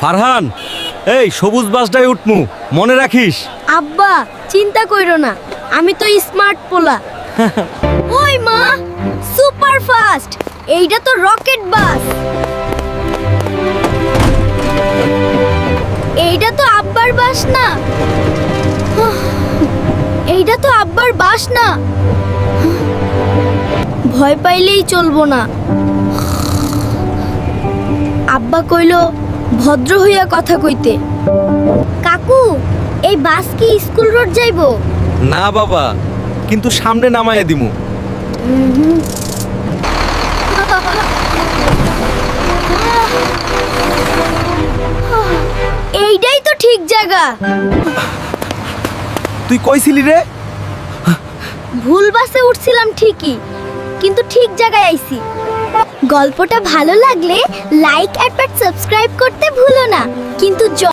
ফারহান এই সবুজ বাসটাই উঠমু মনে রাখিস। আব্বা চিন্তা কইরো না আমি তো স্মার্ট পোলা। ওই মা সুপার ফাস্ট এইটা তো রকেট বাস এইটা তো আব্বার বাস না। এইটা তো আব্বার বাস না। ভয় পাইলেই চলবো না। আব্বা কইলো ভদ্র হইয়া কথা কইতে। কাকু এই বাস কি স্কুল রোড যাইবো? না বাবা কিন্তু সামনে নামায় দিমু। এইটাই তো ঠিক জায়গা। তুই কইছিলি রে? ভুল বাসে উঠছিলাম ঠিকই কিন্তু ঠিক জায়গায় আইছি। গল্পটা ভালো লাগলে লাইক অ্যান্ড সাবস্ক্রাইব করতে ভুলো না। কিন্তু